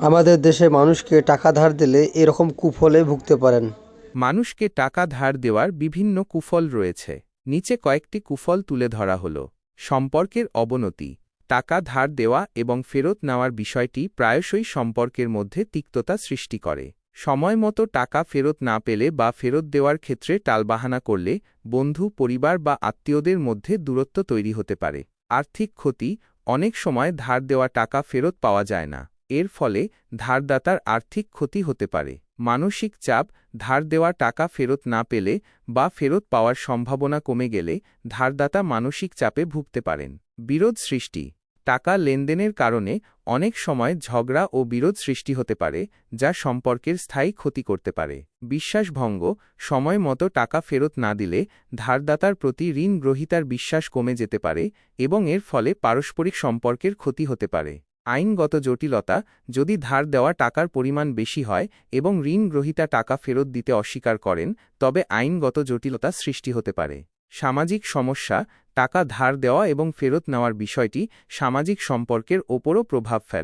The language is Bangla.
আমাদের দেশে মানুষকে টাকা ধার দিলে এরকম কুফলে ভুগতে পারেন। মানুষকে টাকা ধার দেওয়ার বিভিন্ন কুফল রয়েছে। নিচে কয়েকটি কুফল তুলে ধরা হল। সম্পর্কের অবনতি, টাকা ধার দেওয়া এবং ফেরত নেওয়ার বিষয়টি প্রায়শই সম্পর্কের মধ্যে তিক্ততা সৃষ্টি করে। সময়মতো টাকা ফেরত না পেলে বা ফেরত দেওয়ার ক্ষেত্রে টালবাহানা করলে বন্ধু, পরিবার বা আত্মীয়দের মধ্যে দূরত্ব তৈরি হতে পারে। আর্থিক ক্ষতি, অনেক সময় ধার দেওয়া টাকা ফেরত পাওয়া যায় না। এর ফলে ধারদাতার আর্থিক ক্ষতি হতে পারে। মানসিক চাপ, ধার দেওয়া টাকা ফেরত না পেলে বা ফেরত পাওয়ার সম্ভাবনা কমে গেলে ধারদাতা মানসিক চাপে ভুগতে পারেন। বিরোধ সৃষ্টি। টাকা লেনদেনের কারণে অনেক সময় ঝগড়া ও বিরোধ সৃষ্টি হতে পারে, যা সম্পর্কের স্থায়ী ক্ষতি করতে পারে। বিশ্বাসভঙ্গ, সময় মতো টাকা ফেরত না দিলে ধারদাতার প্রতি ঋণ গ্রহীতার বিশ্বাস কমে যেতে পারে এবং এর ফলে পারস্পরিক সম্পর্কের ক্ষতি হতে পারে। আইনগত জটিলতা যদি ধার দেওয়া টাকার পরিমাণ বেশি হয় এবং ঋণ গ্রহীতা টাকা ফেরত দিতে অস্বীকার করেন, তবে আইনগত জটিলতা সৃষ্টি হতে পারে। সামাজিক সমস্যা, টাকা ধার দেওয়া এবং ফেরত নেওয়ার বিষয়টি সামাজিক সম্পর্কের ওপরও প্রভাব ফেলে।